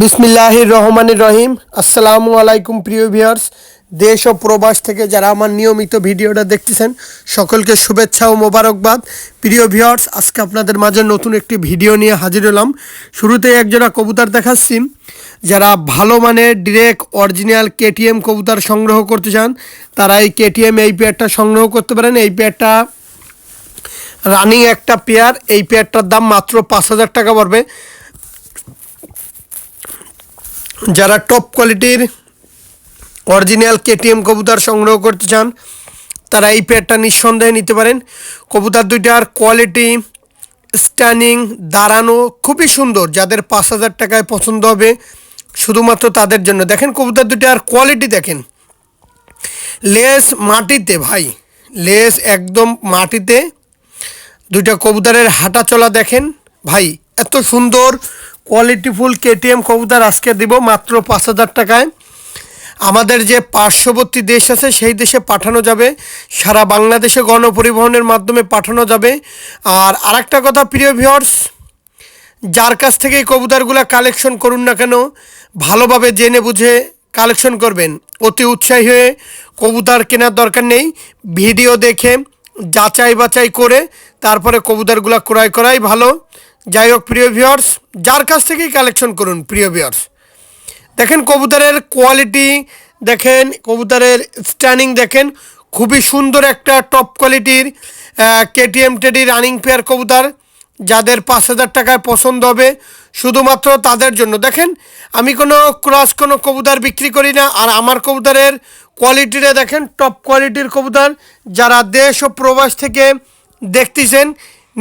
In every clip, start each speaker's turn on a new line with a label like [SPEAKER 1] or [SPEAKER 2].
[SPEAKER 1] বিসমিল্লাহির রহমানির রহিম আসসালামু আলাইকুম প্রিয় ভিউয়ার্স। দেশ ও প্রবাস থেকে যারা আমার নিয়মিত ভিডিওটা দেখতেছেন, সকলকে শুভেচ্ছা ও মোবারকবাদ। প্রিয় ভিউয়ার্স, আজকে আপনাদের মাঝে নতুন একটি ভিডিও নিয়ে হাজির হলাম। শুরুতেই একজোড়া কবুতর দেখাচ্ছি। যারা ভালো মানের ডিরেক্ট অরিজিনাল কেটিএম কবুতর সংগ্রহ করতে চান, তারা এই কেটিএম এই পেয়ারটা সংগ্রহ করতে পারেন। এই পেয়ারটা রানিং একটা পেয়ার। এই পেয়ারটার দাম মাত্র পাঁচ হাজার টাকা পড়বে। যারা টপ কোয়ালিটির অরিজিনাল কেটিএম কবুতর সংগ্রহ করতে চান, তারা এই পেয়ারটা নিঃসন্দেহে নিতে পারেন। কবুতর দুইটার কোয়ালিটি স্ট্যান্ডিং দাঁড়ানো খুবই সুন্দর। যাদের পাঁচ হাজার টাকায় পছন্দ হবে, শুধুমাত্র তাদের জন্য। দেখেন কবুতর দুইটার কোয়ালিটি দেখেন। লেস মাটিতে, ভাই, লেস একদম মাটিতে। দুইটা কবুতরের হাঁটা চলা দেখেন। ভাই, এত সুন্দর কোয়ালিটিফুল কেটিএম কবুতর আজকে দিব মাত্র পাঁচ হাজার টাকায়। আমাদের যে পার্শ্ববর্তী দেশ আছে, সেই দেশে পাঠানো যাবে। সারা বাংলাদেশে গণপরিবহনের মাধ্যমে পাঠানো যাবে। আর আরেকটা কথা প্রিয় ভিওর্স যার কাছ থেকে কবুতরগুলো কালেকশন করুন না কেন, ভালোভাবে জেনে বুঝে কালেকশন করবেন। অতি উৎসাহী হয়ে কবুতর কেনার দরকার নেই। ভিডিও দেখে, যাচাই বাছাই করে, তারপরে কবুতরগুলো ক্রয় করাই ভালো। যাই হোক, প্রিয় ভিউয়ার্স যার কাছ থেকেই কালেকশন করুন, প্রিয় ভিউয়ার্স দেখেন কবুতরের কোয়ালিটি দেখেন কবুতরের স্ট্যান্ডিং দেখেন, খুবই সুন্দর একটা টপ কোয়ালিটির কেটিএম টেডি রানিং পেয়ার কবুতর, যাদের পাঁচ হাজার টাকায় পছন্দ হবে, শুধুমাত্র তাদের জন্য। দেখেন, আমি কোনো ক্রস কোনো কবুতর বিক্রি করি না, আর আমার কবুতরের কোয়ালিটিটা দেখেন টপ কোয়ালিটির কবুতর, যারা দেশ ও প্রবাস থেকে দেখতেছেন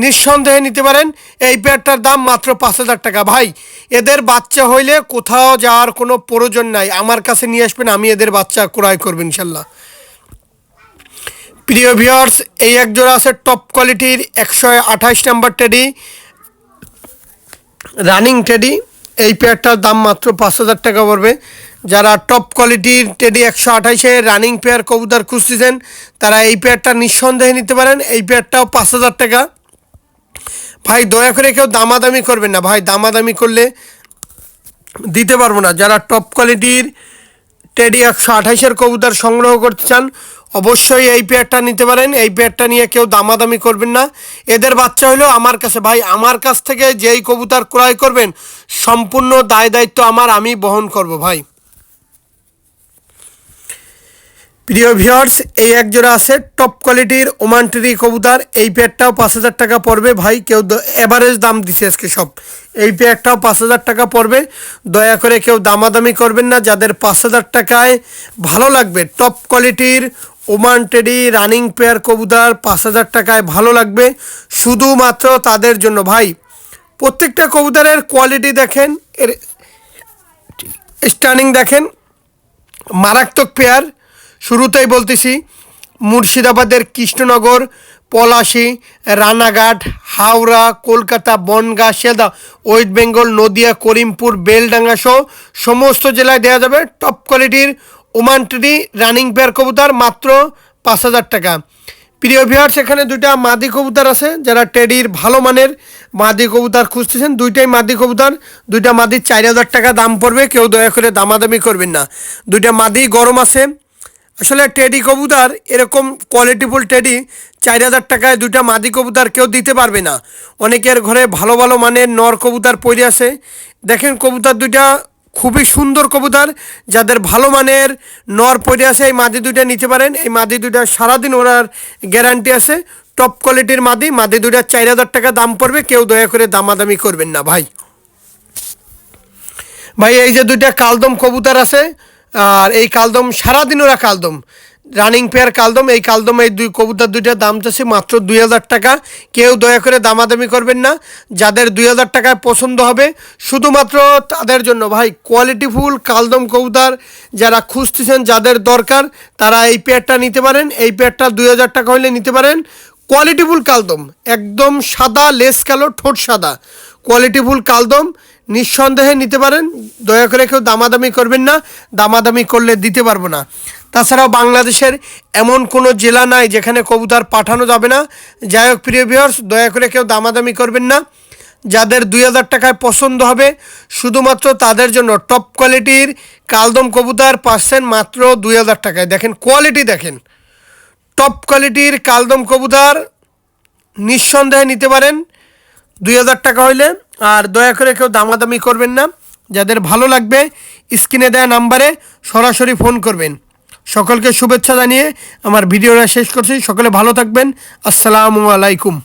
[SPEAKER 1] নিঃসন্দেহে নিতে পারেন। এই পেয়ারটার দাম মাত্র পাঁচ হাজার টাকা। ভাই, এদের বাচ্চা হইলে কোথাও যাওয়ার কোনো প্রয়োজন নাই। আমার কাছে নিয়ে আসবেন, আমি এদের বাচ্চা ক্রয় করব ইনশাল্লাহ। প্রিয় ভিউয়ার্স, এই এক জোড়া আছে টপ কোয়ালিটির একশো আঠাশ নাম্বার টেডি, রানিং টেডি। এই পেয়ারটার দাম মাত্র পাঁচ হাজার টাকা পড়বে। যারা টপ কোয়ালিটির টেডি একশো আঠাইশে রানিং পেয়ার কবুতর খুঁজতেছেন, তারা এই পেয়ারটা নিঃসন্দেহে নিতে পারেন। এই পেয়ারটাও পাঁচ হাজার টাকা। ভাই, দয়া করে কেউ দামাদামি করবেন না। ভাই, দামাদামি করলে দিতে পারব না। যারা টপ কোয়ালিটির টেডি একশো আঠাইশের কবুতর সংগ্রহ করতে চান, অবশ্যই এই পেয়ারটা নিতে পারেন। এই পেয়ারটা নিয়ে কেউ দামাদামি করবেন না। এদের বাচ্চা হলেও আমার কাছে। ভাই, আমার কাছ থেকে যেই কবুতর ক্রয় করবেন, সম্পূর্ণ দায় দায়িত্ব আমার, আমি বহন করব, ভাই। প্রিয় ভিউয়ার্স, এই একজোড়া আছে টপ কোয়ালিটির ওমানটেরি কবুতর। এই পেয়ারটাও পাঁচ হাজার টাকা পড়বে। ভাই, কেউ এভারেজ দাম দিছে আজকে সব। এই পেয়ারটাও পাঁচ হাজার টাকা পড়বে। দয়া করে কেউ দামাদামি করবেন না। যাদের পাঁচ হাজার টাকায় ভালো লাগবে টপ কোয়ালিটির ওমান টেডি রানিং পেয়ার কবুতর পাঁচ হাজার টাকায় ভালো লাগবে। শুধুমাত্র তাদের জন্য। ভাই, প্রত্যেকটা কবুতরের কোয়ালিটি দেখেন, এর স্টার্নিং দেখেন। মারাত্মক পেয়ার শুরুতেই বলতেছি, মুর্শিদাবাদের কৃষ্ণনগর, পলাশি, রানাঘাট, হাওড়া, কলকাতা, বনগাঁ সেদা ওয়েস্ট বেঙ্গল, নদিয়া, করিমপুর, বেলডাঙ্গা সহ সমস্ত জেলায় দেওয়া যাবে টপ কোয়ালিটির ওমান ট্রি রানিং পেয়ার কবুতর মাত্র পাঁচ হাজার টাকা। প্রিয় ভিউয়ার্স এখানে দুইটা মাদি কবুতর আছে যারা টেডির ভালো মানের মাদি কবুতর খুঁজতেছেন। দুইটাই মাদি কবুতর, দুইটা মাদির চার হাজার টাকা দাম পড়বে, কেউ দয়া করে দামাদামি করবেন না। দুইটা মাদি গরম আছে আসলে টেডি কবুতর, এরকম কোয়ালিটিফুল টেডি, চার হাজার টাকায় দুইটা মাদি কবুতর কেউ দিতে পারবে না। অনেকের ঘরে ভালো ভালো মানের নর কবুতর পড়ে আছে। দেখেন কবুতর দুইটা খুবই সুন্দর কবুতর, যাদের ভালো মানের নর পড়ে আছে, এই মাদি দুইটা নিতে পারেন। এই মাদি দুইটা সারাদিন ওরার গ্যারান্টি আছে টপ কোয়ালিটির মাদি মাদি দুইটা চার হাজার টাকা দাম পড়বে, কেউ দয়া করে দামাদামি করবেন না ভাই। ভাই, এই যে দুইটা কালদম কবুতর আছে আর এই কালদম সারাদিন ওরা কালদম। রানিং পেয়ার কালদম, এই কালদম এই দুই কবুতর দুইটার দাম চাচ্ছে মাত্র দুই হাজার টাকা। কেউ দয়া করে দামাদামি করবেন না। যাদের দুই হাজার টাকায় পছন্দ হবে, শুধুমাত্র তাদের জন্য ভাই কোয়ালিটিফুল কালদম কবুতর যারা খুঁজতেছেন, যাদের দরকার, তারা এই পেয়ারটা নিতে পারেন। এই পেয়ারটা দুই হাজার টাকা হলে নিতে পারেন। কোয়ালিটিফুল কালদম, একদম সাদা, লেস কালো, ঠোঁট সাদা। কোয়ালিটিফুল কালদম, নিঃসন্দেহে নিতে পারেন। দয়া করে কেউ দামাদামি করবেন না, দামাদামি করলে দিতে পারব না। তাছাড়াও বাংলাদেশের এমন কোনো জেলা নাই যেখানে কবুতর পাঠানো যাবে না। যাই হোক, প্রিয় ভিউয়ার্স দয়া করে কেউ দামাদামি করবেন না। যাদের দুই হাজার টাকায় পছন্দ হবে, শুধুমাত্র তাদের জন্য টপ কোয়ালিটির কালদম কবুতর পাচ্ছেন মাত্র দুই হাজার টাকায়। দেখেন কোয়ালিটি দেখেন। টপ কোয়ালিটির কালদম কবুতর নিঃসন্দেহে নিতে পারেন। দুই হাজার টাকা হইলে, আর দয়া করে কেউ দামাদামি করবেন না। যাদের ভালো লাগবে, স্ক্রিনে দেওয়া নাম্বারে সরাসরি ফোন করবেন। সকলকে শুভেচ্ছা জানিয়ে আমার ভিডিওটা শেষ করছি। সকলে ভালো থাকবেন। আসসালামু আলাইকুম।